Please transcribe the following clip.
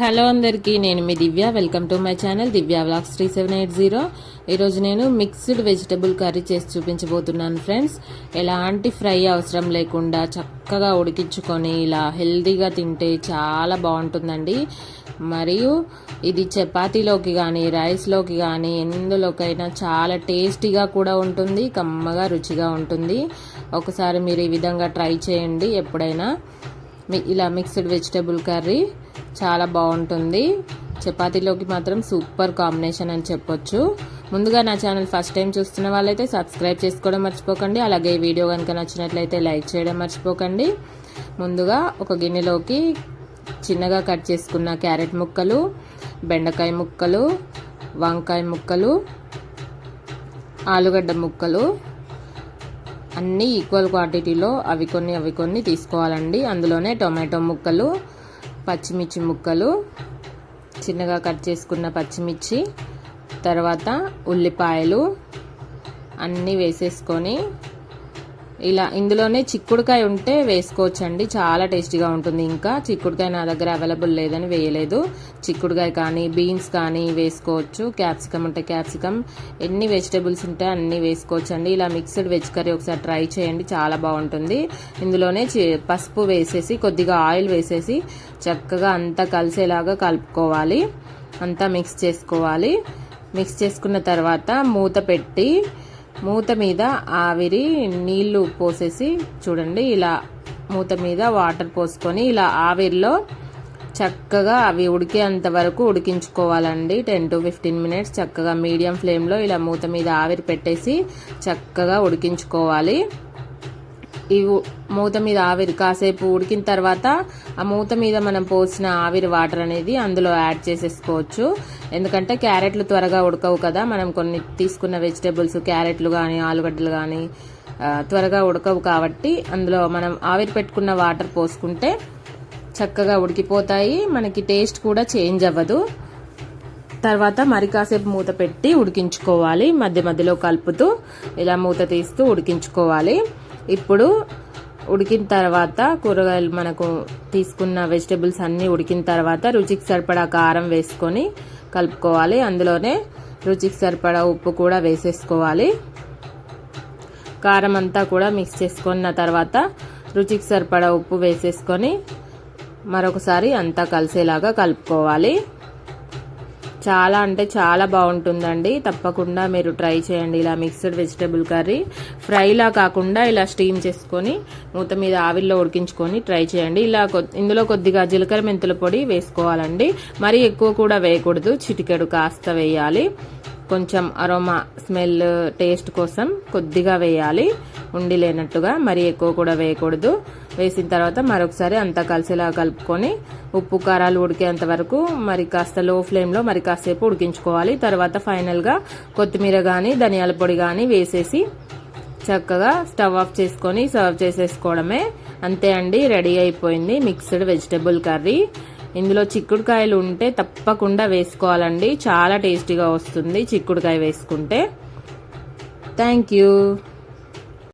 Hello అందరికీ నేను మీ Divya. Welcome to my channel Divya vlogs three seven eight zero. ఈరోజు నేను మిక్స్డ్ వెజిటబుల్ కర్రీ చేసి చూపించబోతున్నాను ఫ్రెండ్స్. ఎలాంటి ఫ్రై అవసరం లేకుండా చక్కగా ఉడికించుకొని ఇలా హెల్తీగా తింటే చాలా బాగుంటుందండి. మరియు ఇది చపాతీలోకి కానీ రైస్లోకి కానీ ఎందులోకైనా చాలా టేస్టీగా కూడా ఉంటుంది కమ్మగా రుచిగా ఉంటుంది. ఒకసారి మీరు ఈ విధంగా ట్రై చేయండి ఎప్పుడైనా. మీ- ఇలా మిక్స్డ్ వెజిటబుల్ కర్రీ చాలా బాగుంటుంది. చపాతీలోకి మాత్రం సూపర్ కాంబినేషన్ అని చెప్పొచ్చు. ముందుగా నా ఛానల్ ఫస్ట్ టైం చూస్తున్న వాళ్ళైతే సబ్స్క్రైబ్ చేసుకోవడం మర్చిపోకండి. అలాగే ఈ వీడియో కనుక నచ్చినట్లయితే లైక్ చేయడం మర్చిపోకండి. ముందుగా ఒక గిన్నెలోకి చిన్నగా కట్ చేసుకున్న క్యారెట్ ముక్కలు బెండకాయ ముక్కలు వంకాయ ముక్కలు ఆలుగడ్డ ముక్కలు అన్నీ ఈక్వల్ క్వాంటిటీలో అవి కొన్ని అవి కొన్ని తీసుకోవాలండి. అందులోనే టొమాటో ముక్కలు పచ్చిమిర్చి ముక్కలు చిన్నగా కట్ చేసుకున్న పచ్చిమిర్చి తర్వాత ఉల్లిపాయలు అన్నీ వేసేసుకొని ఇలా ఇందులోనే చిక్కుడుకాయ ఉంటే వేసుకోవచ్చండి. చాలా టేస్టీగా ఉంటుంది. ఇంకా చిక్కుడుకాయ నా దగ్గర అవైలబుల్ లేదని వేయలేదు. చిక్కుడుకాయ కానీ బీన్స్ కానీ వేసుకోవచ్చు. క్యాప్సికమ్ ఉంటే క్యాప్సికమ్. ఎన్ని వెజిటేబుల్స్ ఉంటే అన్ని వేసుకోవచ్చండి. ఇలా మిక్స్డ్ వెజ్ కర్రీ ఒకసారి ట్రై చేయండి. చాలా బాగుంటుంది. ఇందులోనే పసుపు వేసేసి కొద్దిగా ఆయిల్ వేసేసి చక్కగా అంతా కలిసేలాగా కలుపుకోవాలి. అంతా మిక్స్ చేసుకోవాలి. మిక్స్ చేసుకున్న తర్వాత మూత పెట్టి మూత మీద ఆవిరి నీళ్ళు పోసేసి చూడండి ఇలా మూత మీద వాటర్ పోసుకొని ఇలా ఆవిరిలో చక్కగా అవి ఉడికేంత వరకు ఉడికించుకోవాలండి. టెన్ టు ఫిఫ్టీన్ మినిట్స్ చక్కగా మీడియం ఫ్లేమ్లో ఇలా మూత మీద ఆవిరి పెట్టేసి చక్కగా ఉడికించుకోవాలి. ఈ మూత మీద ఆవిరి కాసేపు ఉడికిన తర్వాత ఆ మూత మీద మనం పోసిన ఆవిరి వాటర్ అనేది అందులో యాడ్ చేసేసుకోవచ్చు. ఎందుకంటే క్యారెట్లు త్వరగా ఉడకవు కదా మనం కొన్ని తీసుకున్న వెజిటేబుల్స్ క్యారెట్లు కానీ ఆలుగడ్డలు కానీ త్వరగా ఉడకవు కాబట్టి అందులో మనం ఆవిరి పెట్టుకున్న వాటర్ పోసుకుంటే చక్కగా ఉడికిపోతాయి. మనకి టేస్ట్ కూడా చేంజ్ అవ్వదు. తర్వాత మరి కాసేపు మూత పెట్టి ఉడికించుకోవాలి. మధ్య మధ్యలో కలుపుతూ ఇలా మూత తీస్తూ ఉడికించుకోవాలి. ఇప్పుడు ఉడికిన తర్వాత కూరగాయలు మనకు తీసుకున్న వెజిటేబుల్స్ అన్నీ ఉడికిన తర్వాత రుచికి సరిపడా కారం వేసుకొని కలుపుకోవాలి. అందులోనే రుచికి సరిపడా ఉప్పు కూడా వేసేసుకోవాలి. కారం అంతా కూడా మిక్స్ చేసుకున్న తర్వాత రుచికి సరిపడా ఉప్పు వేసేసుకొని మరొకసారి అంతా కలిసేలాగా కలుపుకోవాలి. చాలా అంటే చాలా బాగుంటుందండి. తప్పకుండా మీరు ట్రై చేయండి ఇలా మిక్స్డ్ వెజిటేబుల్ కర్రీ. ఫ్రైలా కాకుండా ఇలా స్టీమ్ చేసుకొని మూత మీద ఆవిల్లో ఉడికించుకొని ట్రై చేయండి. ఇలా ఇందులో కొద్దిగా జీలకర్ర మెంతుల పొడి వేసుకోవాలండి. మరీ ఎక్కువ కూడా వేయకూడదు. చిటికెడు కాస్త వేయాలి. కొంచెం అరోమా స్మెల్ టేస్ట్ కోసం కొద్దిగా వేయాలి. ఉండి లేనట్టుగా మరీ ఎక్కువ కూడా వేయకూడదు. వేసిన తర్వాత మరొకసారి అంతా కలిసేలా కలుపుకొని ఉప్పు కారాలు ఉడికేంత వరకు మరి కాస్త లో ఫ్లేమ్లో మరి కాసేపు ఉడికించుకోవాలి. తర్వాత ఫైనల్గా కొత్తిమీర కానీ ధనియాల పొడి కానీ వేసేసి చక్కగా స్టవ్ ఆఫ్ చేసుకొని సర్వ్ చేసేసుకోవడమే. అంతే అండి రెడీ అయిపోయింది మిక్స్డ్ వెజిటబుల్ కర్రీ ఇందులో చిక్కుడుకాయలు ఉంటే తప్పకుండా వేసుకోవాలండి. చాలా టేస్టీగా వస్తుంది చిక్కుడుకాయ వేసుకుంటే. Thank you